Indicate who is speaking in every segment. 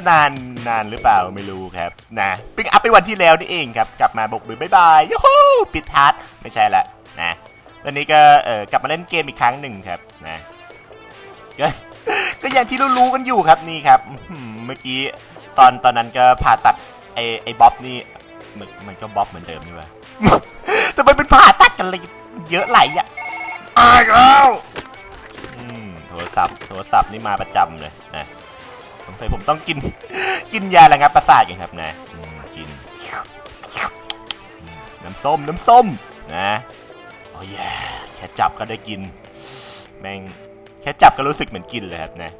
Speaker 1: ซะนานนานหรือเปล่าไม่รู้ครับนะเพิ่งอัพไปวันที่แล้วนี่เองครับ กลับมาบกมือบายบายยูฮูปิดทัชไม่ใช่ละนะตอนนี้ก็เออกลับมาเล่นเกมอีกครั้งหนึ่งครับนะก็ก็อย่างที่รู้ๆกันอยู่ครับนี่ครับเมื่อกี้ตอนตอนนั้นก็ผ่าตัดไอไอบ๊อบนี่มันมันก็บ๊อบเหมือนเดิมนี่วะแต่มันเป็นผ่าตัดกันเลยเยอะไหลอะอาวโทรศัพท์โทรศัพท์นี่มาประจำเลยนะ งสัยผมต้องกิน กินยาระงับประสาทกันครับนะกิน น้ำส้มน้ำส้มนะโอ้ยแค่จับก็ได้กิน แม่งแค่จับก็รู้สึกเหมือนกินเลยครับนะ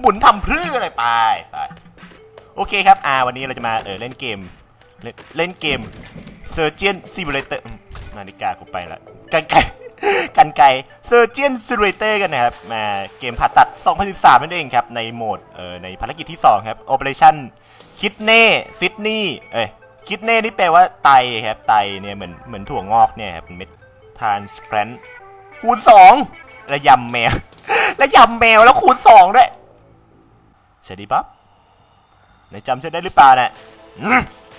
Speaker 1: หมุนทำพื้อะไรไปไปโอเคครับอ่าวันนี้เราจะมาเออเล่นเกม เล่นเล่นเกม Surgeon Simulator อืมนาฬิกากูไปละไกั กันไกล Surgeon Simulator กันนะครับมาเกมผ่าตัด 2013 นั่นเองครับ ในโหมดเอ่อในภารกิจที่ 2 ครับ Operation Kidney Sydney เอ้ย Kidney นี่แปลว่าไตครับ ไตเนี่ยเหมือนเหมือนถั่วงอกเนี่ยครับเม็ดทานสแปรนคูณ 2 ระยำแมว ระยำแมวแล้วคูณ 2 ด้วยเสวัสดีบ๊อบนายจำฉันได้หรือเปล่าเนี่ย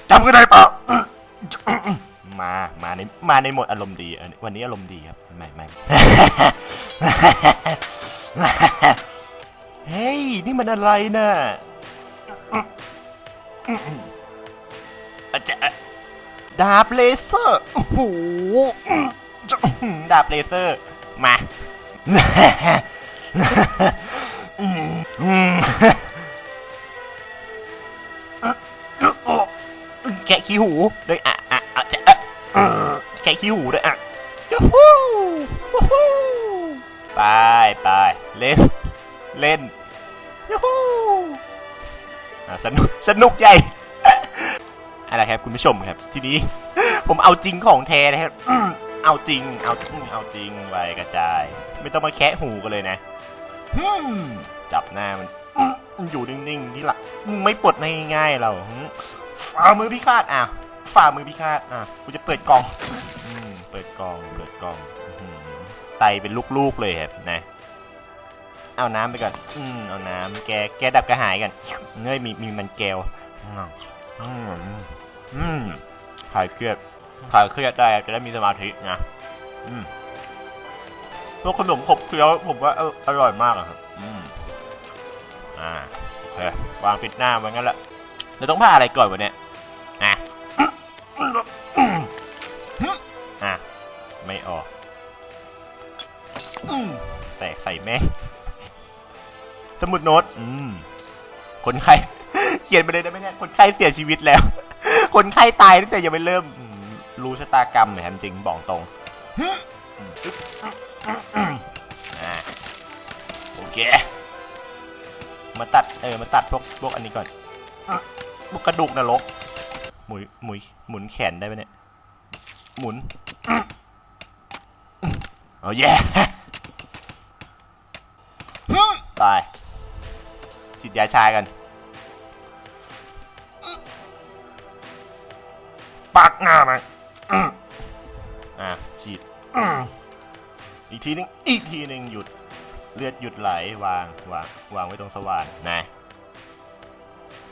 Speaker 1: จำกันได้เปล่า มาในมาในโหมดอารมณ์ดีวันนี้อารมณ์ดีครับไม่ไม่เฮ้ยนี่มันอะไรน่ะอาจจะดาบเลเซอร์โอ้โหดาบเลเซอร์ มาแกะขี้หูด้วยอะอะอะจะ แกะขี้หูด้วยอะยูฮูยูฮูไปไปเล่น เล่นยูฮูสนุกสนุกใหญ่อะไรครับคุณผู้ชมครับ ทีนี้ ผมเอาจริงของแท้นะครับเอาจริง เอาจริงเอาจริงไปกระจาย ไม่ต้องมาแคะหูกันเลยนะจับหน้ามันอืมอยู่นิ่งๆที่หลักไม่ปลดง่ายๆเราฝ่ามือพิฆาตอะฝ่ามือพิฆาตอะกูจะเปิดกล่อง เปิดกล่องเปิดกล่องไตเป็นลูกๆเลยครับนะ เอาน้ำไปก่อนอืมเอาน้ำแกแกดับกระหายกันเงยมีมีมันแก้วอืมคลายเครียดคลายเครียดได้จะได้มีสมาธินะอืมพวกขนมขบเคี้ยวผมว่าอร่อยมากอะครับอืมอ่าโอเควางปิดหน้าไว้งั้นแหละเราต้องผ่าอะไรก่อนวะเนี่ยอะอะ ไม่ออกอืมแตกใส่แม่งสมุดโน้ตอืมคนไข้เขียนไปเลยได้ไหมเนี่ยคนไข้เสียชีวิตแล้ว คนไข้ตายตั้งแต่ยังไม่เริ่มอืมรู้ชะตากรรมเนี่ยครับจริงบอกตรงอืมอะโอเค มาตัดเออมาตัดพวกพวกอันนี้ก่อนพวกกระดูกนรกหมุยหมุยหมุนแขนได้ไหมเนี่ย หมุน เอาแย่ตายฉีดยาชากัน ปักหน้ามันอะฉีดอีกทีนึง อีกทีนึงหยุด เลือดหยุดไหลวางวางวางไว้ตรงสว่านนะ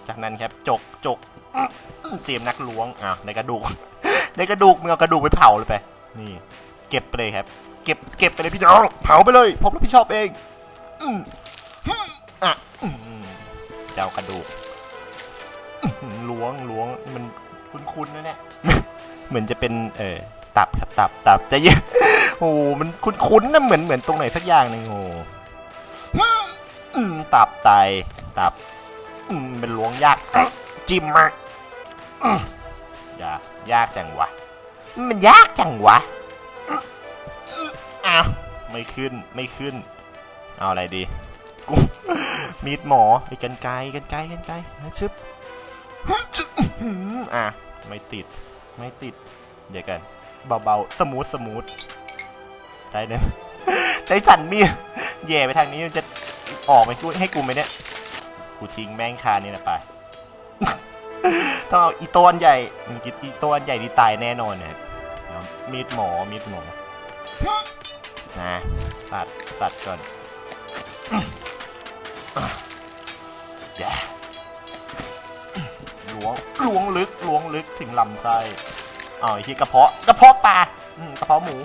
Speaker 1: จากนั้นครับจกจกเสียมนักล้วงอะในกระดูก ในกระดูกมึงเอากระดูกไปเผาเลยไป นี่ เก็บไปเลยครับ เก็บเก็บไปเลยพี่น้องเผาไปเลย ผมรับผิดชอบเองอืมอะเจ้ากระดูกอื้อหือล้วงล้วงมันคุ้นๆนะเนี่ยเหมือนจะเป็นเออตับครับตับตับใจะเย็นโอ้โหมันคุ้นๆนะเหมือนเหมือนตรงไหนสักอย่างหนึ่งโอ้ตับไตตับอืมเป็นล้วงยากจิ้มมากอืมยากยากจังวะ มันยากจังวะ อ้าวไม่ขึ้นไม่ขึ้น เอาอะไรดีกูมีดหมอไอ้กันไกลกันไกลกันไกลนะชึบชึบอะไม่ติดไม่ติด เดี๋ยวกัน เบาๆ สมูทสมูทได้เนี่ยใจสั่นมีดแย่ไปทางนี้มันจะออกไปช่วยให้กูไหมเนี่ย กูทิ้งแม่งคานี่นะไปต้องเอาอีตัวอันใหญ่มึงคิดอีตัวอันใหญ่ที่ตายแน่นอนเนะครับเอามีดหมอมีดหมอ นะตัดตัดก่อนอย่าล้วงล้วงลึกล้วงลึกถึงลำไส้อ๋อไอ้ที่กระเพาะกระเพาะปลาอืมกระเพาะหมู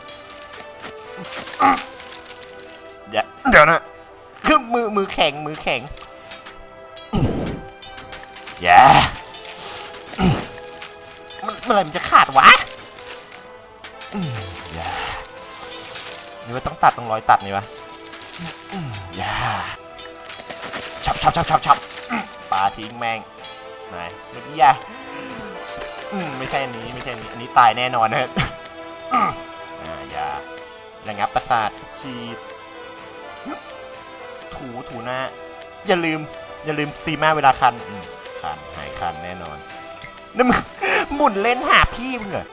Speaker 1: เดี๋ยวเดี๋ยวนะคือมือมือแข็งมือแข็งแย่มันเมื่อไหรมันจะขาดวะอืมแย่ นี่ว่าต้องตัดต้องร้อยตัดนี่วะอย่าชับชับชับชับชับปลาทิ้งแม่งไหนเมื่อกี้อะไม่ใช่อันนี้ไม่ใช่อันนี้อันนี้ตายแน่นอนนะครับอืมอ่าอย่าระงับประสาทฉีดถูถูหน้า อย่าลืม อย่าลืมซีมาเวลาคันคันหายคันแน่นอนนั่นมึงหมุนเล่นหาพี่มึงเหรอ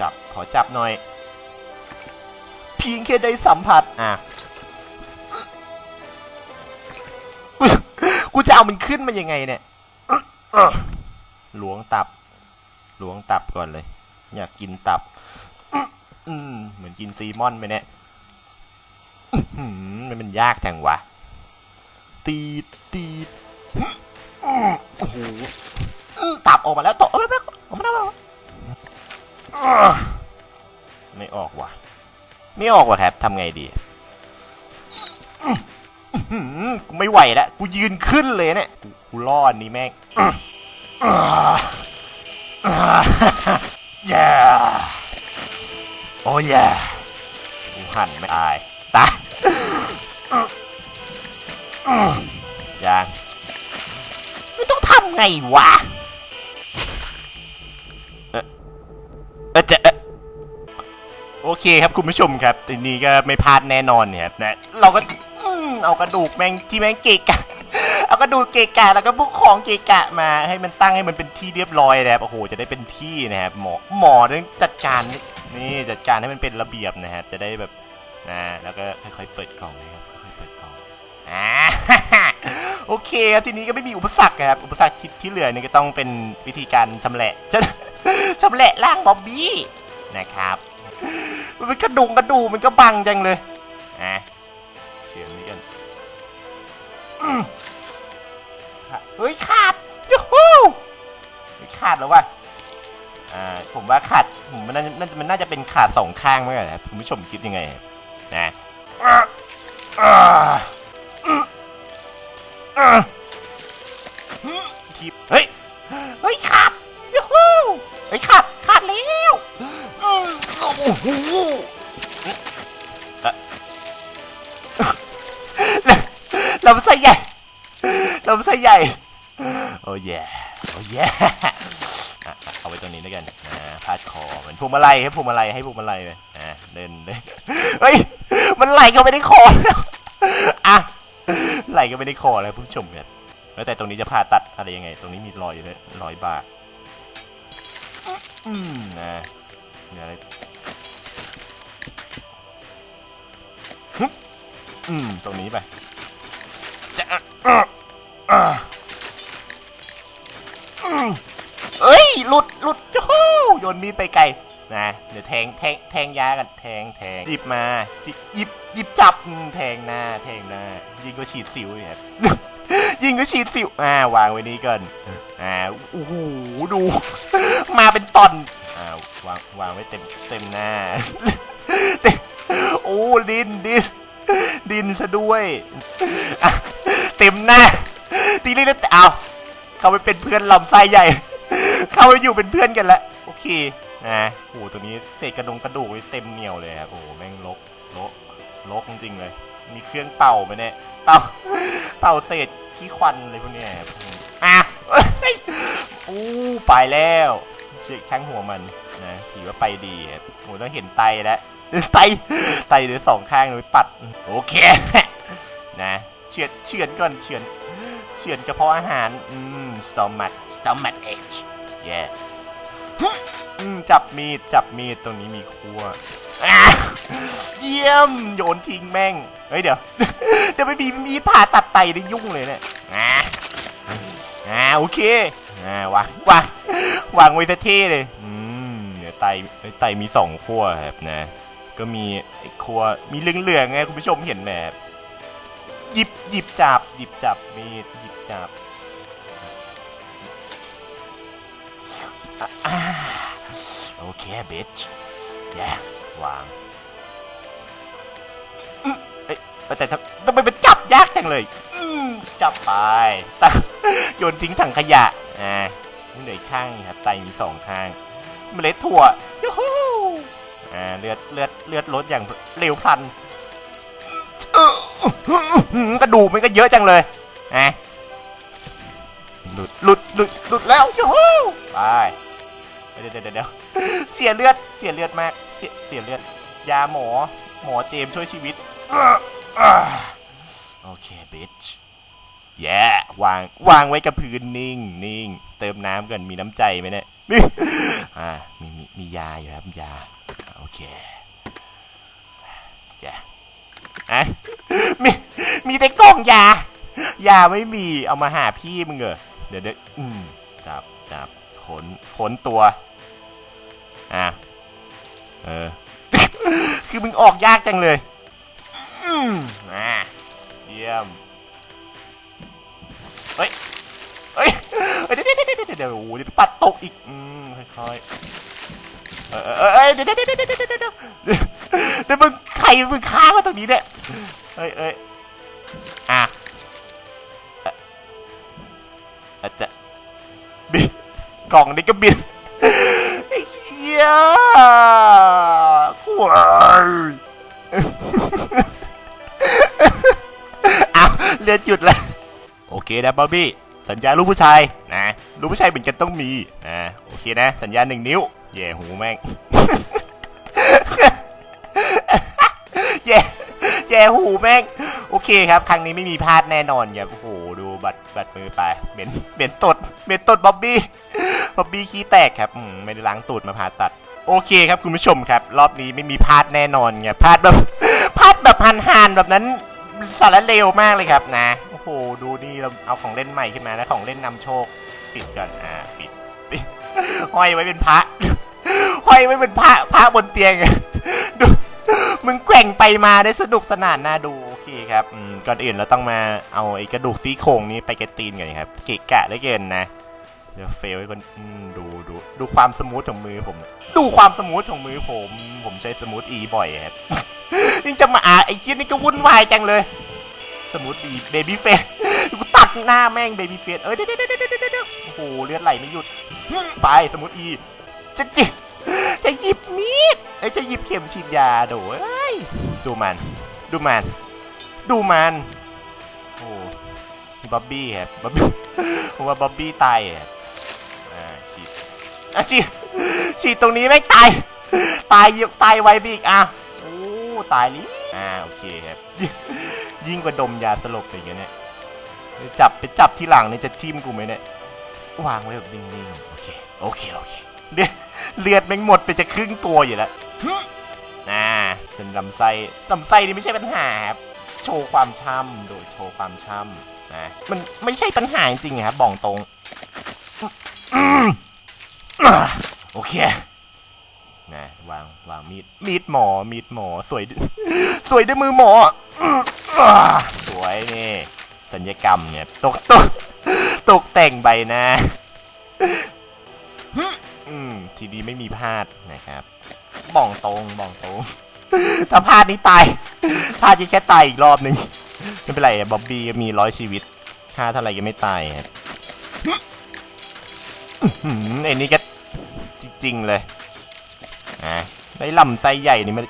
Speaker 1: จับขอจับหน่อย พียงแค่ได้สัมผัสอะกูกูจะเอามันขึ้นมายังไงเนี่ยล้วงตับล้วงตับก่อนเลย อยากกินตับ อืมเหมือนกินซีมอนไปเนี่ยอื้อหือมันมันยากจังวะ ตีดตีดโอ้โหอื้อตับออกมาแล้วตกออกมาแล้วออกมาแล้วอ้าวไม่ออกว่ะ ไม่ออกว่ะครับทำไงดีกูไม่ไหวแล้วกูยืนขึ้นเลยเนี่ยกูรอดนี่แม่งแย่โอ้ยแย่กูหันไม่อายตายยังไม่ต้องทำไงวะ เออเออจะเออ โอเคครับคุณผู้ชมครับทีนี้ก็ไม่พลาดแน่นอนเนี่ยครับนะเราก็อืมเอากระดูกแมงที่แมงเกะกะ เอากระดูกเกะกะแล้วก็พวกของเกะกะมาให้มันตั้งให้มันเป็นที่เรียบร้อยนะครับโอ้โหจะได้เป็นที่นะครับหมอหมอต้องจัดการนี่จัดการให้มันเป็นระเบียบนะครับจะได้แบบนะแล้วก็ค่อยๆเปิดกล่องนะครับค่อยๆเปิดกล่องอ่าโอเคครับทีนี้ก็ไม่มีอุปสรรคครับอุปสรรคที่ที่เหลือนี่ก็ต้องเป็นวิธีการชำแหละจะชำแหละร่างบ๊อบบี้นะครับ มันเป็นกระดุงกระดูมันก็บังจังเลยอะเสียงนี้กันอืมเฮ้ยขาดยูฮูเฮ้ยขาดแล้ววะอ่าผมว่าขาดผมมันน่าจะน่าจะมันน่าจะเป็นขาดสองข้างมั้งนะคุณผู้ชมคิดยังไงนะ ใหญ่ โอ้ยโอ้ยเอาไว้ตรงนี้ด้วยกันอ่าพาดคอเหมือนพวงมาลัยให้พวงมาลัยให้พวงมาลัยไปอ่าเดินเดินเฮ้ย มันไหลก็ไม่ได้คอแล้วอะไหลก็ไม่ได้คอแล้วผู้ชมเนี่ยแล้วแต่ตรงนี้จะผ่าตัดอะไรยังไง ตรงนี้มีรอยอยู่เลยรอยบากอืมนะมีอะไรฮึบอืมตรงนี้ไปจะอ เอ้ย หลุด หลุดยูฮูโยนมีดไปไกล นะ เดี๋ยวแทง แทง แทงยากัน แทง แทง หยิบมาจิหยิบ หยิบจับ แทงหน้า แทงหน้า ยิงก็ฉีดสิวเนี่ยครับยิงก็ฉีดสิว อ่า วางไว้นี้ก่อน อ่า โอ้โห ดู มาเป็นตอน อ่า วาง วางไว้เต็ม เต็มหน้าเต็มโอ้ ดินดินดินซะด้วย เต็มหน้า ทีนี้แล้วเอาเขาไปเป็นเพื่อนลำไส้ใหญ่ เข้าไปอยู่เป็นเพื่อนกันแล้วโอเคนะโอ้ตัวนี้เศษกระดงกระดูกเต็มเหนียวเลยครับโอ้แม่งลกลกลกจริงเลย มีเครื่องเป่าไหมเนี่ยเป่าเป่าเศษขี้ควันอะไรพวกนี้อะเอ้ยอู้ไปแล้วเชือกช่างหัวมันนะถือว่าไปดีครับโอ้ต้องเห็นไตแล้วไตไตเหลือสองข้างเลยปัด โอเคนะเฉือนเฉือนก่อนเฉือน เฉือนกระเพาะอาหาร อืม stomach stomach edge yeah อืมจับมีด จับมีด ตรงนี้มีครัวอะเยี่ยม โยนทิ้งแม่ง เฮ้ยเดี๋ยว เดี๋ยวไม่มีมีดผ่าตัดไตได้ยุ่งเลยเนี่ยอ่าอ่าโอเค อ่าวางวางวางไว้เท่ๆเลย อืมเดี๋ยวไตไตมีสองขั้วครับนะ ก็มีไอ้ครัวมีเหลืองๆไงคุณผู้ชมเห็นไหมครับ หยิบหยิบจับหยิบจับมีดหยิบจับโอเคบิชแย่วางเอ้ยแต่ทำไมมันจับยากจังเลยจับไปตกโยนทิ้งถังขยะอ่านี่เหลืออกข้างครับไตมีสองข้างเมล็ดถั่วยูฮูอ่าเลือดเลือดเลือดลดอย่างเร็วพลันออ กระดูกมันก็เยอะจังเลยอะหลุดหลุดหลุดหลุดแล้วยูฮูไปเดี๋ยวเดี๋ยวเดี๋ยวเสียเลือดเสียเลือดมากเสียเสียเลือด ยาหมอ หมอเจมช่วยชีวิตโอเคบิชแย่วางวางไว้กับพื้นนิ่งนิ่งเติมน้ำกันมีน้ำใจไหมเนี่ยมีอ่ามีมีมียาอยู่ครับยาโอเค มีมีแต่กล่องยายาไม่มีเอามาหาพี่มึงเหรอเดี๋ยวเดี๋ยวอืมจับจับขนขนตัว อะเออ คือมึงออกยากจังเลย อืมอะเยี่ยมเฮ้ยเฮ้ยเดี๋ยวเดี๋ยวเดี๋ยวเดี๋ยวโอ้ยปัดตกอีก อืมค่อยๆเออเออเดี๋ยวเดี๋ยวเดี๋ยวเดี๋ยวเดี๋ยวเมึงใครมึงค้างมาตรงนี้เนี่ย เอ้ยเอ้ยอะเอ่ออาจจะบินกล่องนี้ก็บินไอ้เหี้ยควายอ้าวเลือดหยุดแล้วโอเคนะบ๊อบบี้สัญญาลูกผู้ชายนะลูกผู้ชายเหมือนกันต้องมีนะโอเคนะ สัญญาหนึ่งนิ้วแย่หูแม่งแแย่หูแม่งโอเคครับ ครั้งนี้ไม่มีพลาดแน่นอนครับโอ้โหดูบัตรบัตรมือไปเหม็นเหม็นตดเหม็นตดบ๊อบบี้บ๊อบบี้ขี้แตกครับไม่ได้ล้างตูดมาผ่าตัด โอเคครับคุณผู้ชมครับ รอบนี้ไม่มีพลาดแน่นอนไงพลาดแบบพลาดแบบหันหันแบบนั้นสารเลวมากเลยครับนะโอ้โหดูนี่เราเอาของเล่นใหม่ขึ้นมาแล้วของเล่นนำโชคปิดก่อนอ่าปิดปิดห้อยไว้เป็นพระห้อยไว้เป็นพระพระบนเตียงดู มึงแกว่งไปมาได้สนุกสนานน่าดูโอเคครับก่อนอื่นเราต้องมาเอาไอ้กระดูกซี่โครงนี้ไปแกะตีนก่อนครับเกะกะได้เกินนะเดี๋ยวเฟลให้คนดูดูดูความสมูทของมือผม ดูความสมูทของมือผม ผมใช้สมูทอีบ่อยครับยังจะมาอาไอ้เคียนี่ก็วุ่นวายจังเลย สมูทอีเบบี้เฟสกูตัดหน้าแม่งเบบี้เฟสเอ้ยเดี๋ยวเดี๋ยวเดี๋ยวเดี๋ยวเดี๋ยวโอ้โหเลือดไหลไม่หยุดไปสมูทอีจะจิ จะหยิบมีดเอ้ยจะหยิบเข็มฉีดยาโดยดูมัน ดูมัน ดูมันโอ้บ๊อบบี้ครับบ๊อบบี้ผมว่าบ๊อบบี้ตายอะอ่าฉีดอะฉีดฉีดตรงนี้ไม่ตาย ตายยอะตายไวไปอีกอะโอ้ตายลิอ่าโอเคครับยิ่งกว่าดมยาสลบอะไรอย่างเงี้ยเนี่ยจับไปจับที่หลังนี่จะทิ่มกูไหมเนี่ยวางไว้แบบนิ่งๆโอเคโอเคโอเคเลือด เลือดแม่งหมดไปจะครึ่งตัวอยู่แล้วน่าเป็นลำไส้ลำไส้นี่ไม่ใช่ปัญหาครับโชว์ความช่ำโดยโชว์ความช่ำนะมันไม่ใช่ปัญหาจริงๆครับบอกตรงโอเคนะวางวางมีดมีดหมอมีดหมอสวยสวยด้วยมือหมอสวยนี่สัญญกรรมเนี่ยตกตกตกแต่งใบหน้า อืม ทีนี้ไม่มีพลาดนะครับบ่องตรงบ่องตรง ถ้าพลาดนี่ตายพลาดจะแค่ตายอีกรอบหนึ่งไม่เป็นไรบ๊อบบี้มีร้อยชีวิตค่าเท่าไหร่ก็ไม่ตายครับไอ้นี่ก็จริง ๆ เลยอะไอ้ลำไส้ใหญ่นี่มัน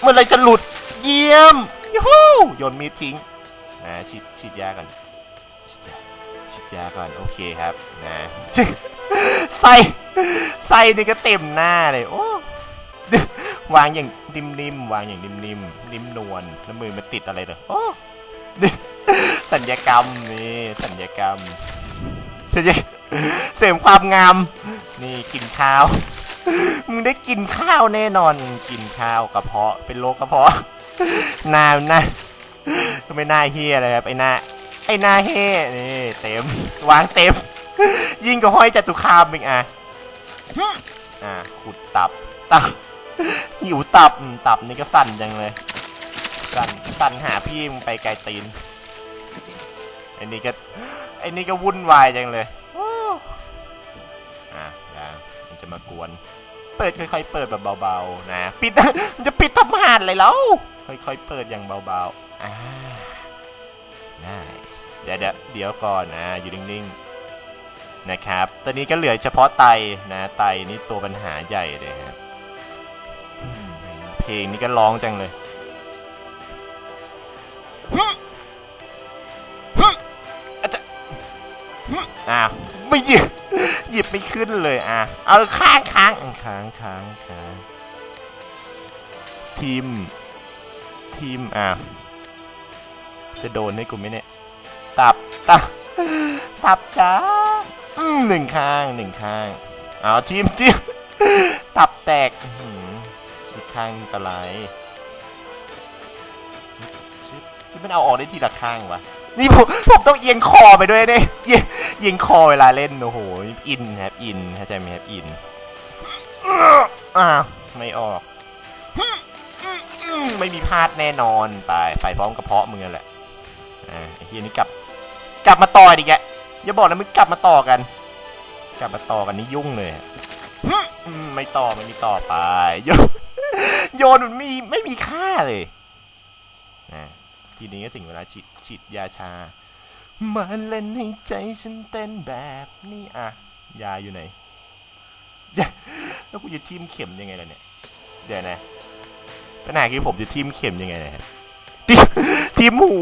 Speaker 1: เมื่อไรจะหลุดเยี่ยมยูฮูโยนมีดทิ้งอ่าฉีดฉีดยาก่อนฉีดยาก่อน โอเคครับนะ ไส้ไส้นี่ก็เต็มหน้าเลยโอ้วางอย่างนิ่มๆวางอย่างนิ่มๆนิ่มนวลแล้วมือมันติดอะไรเลยโอ้สัญญกรรมนี่สัญญกรรมสัญญเสริมความงาม นี่กินข้าวมึงได้กินข้าวแน่นอนกินข้าวกระเพาะเป็นโรคกระเพาะหนาหน้าไม่น่าเฮียเลยครับไอ้หน้าไอ้หน้าเฮ่นี่เต็มวางเต็ม ยิ่งก็ห้อยจตุคามอีกอะอะขุดตับตับหิวตับอืมตับนี่ก็สั่นจังเลย สั่นสั่นหาพี่มึงไปไกลตีนไอ้นี่ก็ไอ้นี่ก็วุ่นวายจังเลยโอ้อะยามันจะมากวน เปิดค่อยๆเปิดแบบเบาๆนะปิดมันจะปิดทำหานเลยแล้วค่อยๆเปิดอย่างเบาๆอ่า nice เดี๋ยวเดี๋ยวเดี๋ยวก่อนนะอยู่นิ่งๆ นะครับ ตอนนี้ก็เหลือเฉพาะไตนะไตนี่ตัวปัญหาใหญ่เลยครับเพลงนี้ก็ร้องจังเลยอ้าวไม่หยิบหยิบไม่ขึ้นเลยอะเอาค้างค้างค้างค้างค้างทีมทีมอะจะโดนให้กูไหมเนี่ย ตับ ตับ ตับจ้า อืมหนึ่งข้างหนึ่งข้างเอาทีมทีมตับแตกอืมอีกข้างอันตรายชึบนี่มันเอาออกได้ทีละข้างวะนี่ผมผมต้องเอียงคอไปด้วยเนี่ยเอียงเอียงคอเวลาเล่นโอ้โหอินครับอินเข้าใจไหมครับอินอ้าวไม่ออกไม่มีพลาดแน่นอนไปไปพร้อมกระเพาะมึงแหละอ่าไอ้เฮียนี่กลับ กลับมาต่ออีกแก อย่าบอกนะมึงกลับมาต่อกัน กลับมาต่อกันนี่ยุ่งเลยไม่ต่อไม่มีต่อไป โยนโยนมันมีไม่มีค่าเลยอ่าทีนี้ก็ถึงเวลาฉีดฉีดยาชา มาเล่นให้ใจฉันเต้นแบบนี้อะ ยาอยู่ไหน แล้วกูจะทิมเข็มยังไงล่ะเนี่ย เดี๋ยวนะปัญหาคือผมจะทิมเข็มยังไงนะทิมทิ่มหู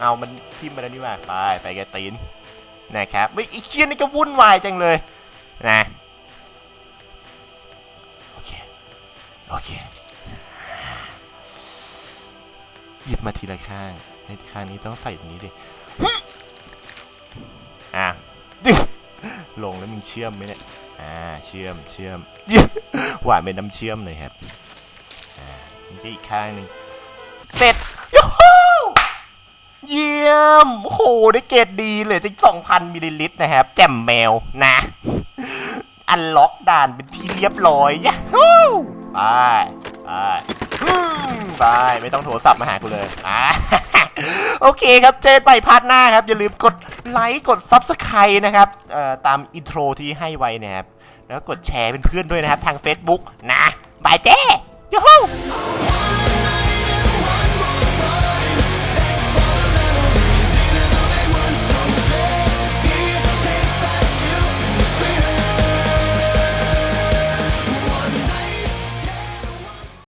Speaker 1: เอามันทิมไปแล้วนี่หว่าไปไปแกตีน นะครับไม่อีกเคียนี่ก็วุ่นวายจังเลยนะโอเคโอเคหยิบมาทีละข้างในข้างนี้ต้องใส่ตรงนี้ดิอะดิลงแล้วมึงเชื่อมไหมเนี่ยอ่าเชื่อมเชื่อมหวานเป็นน้ำเชื่อมเลยครับอ่านี่อีกข้างหนึ่งเสร็จยูฮู เยี่ยมโหได้เกรดดีเลยตั้งสองพันมิลลิลิตรนะครับ แจ่มแมวนะ อันล็อกด่านเป็นที่เรียบร้อยยะฮู้ไปไปไปไม่ต้องโทรศัพท์มาหากูเลยอ่าโอเคครับเจนใหม่พาร์ทหน้าครับ อย่าลืมกดไลค์กด Subscribe นะครับเอ่อตามอินโทรที่ให้ไว้นะครับ แล้วกดแชร์เป็นเพื่อนด้วยนะครับ ทาง Facebook นะ บายเจ้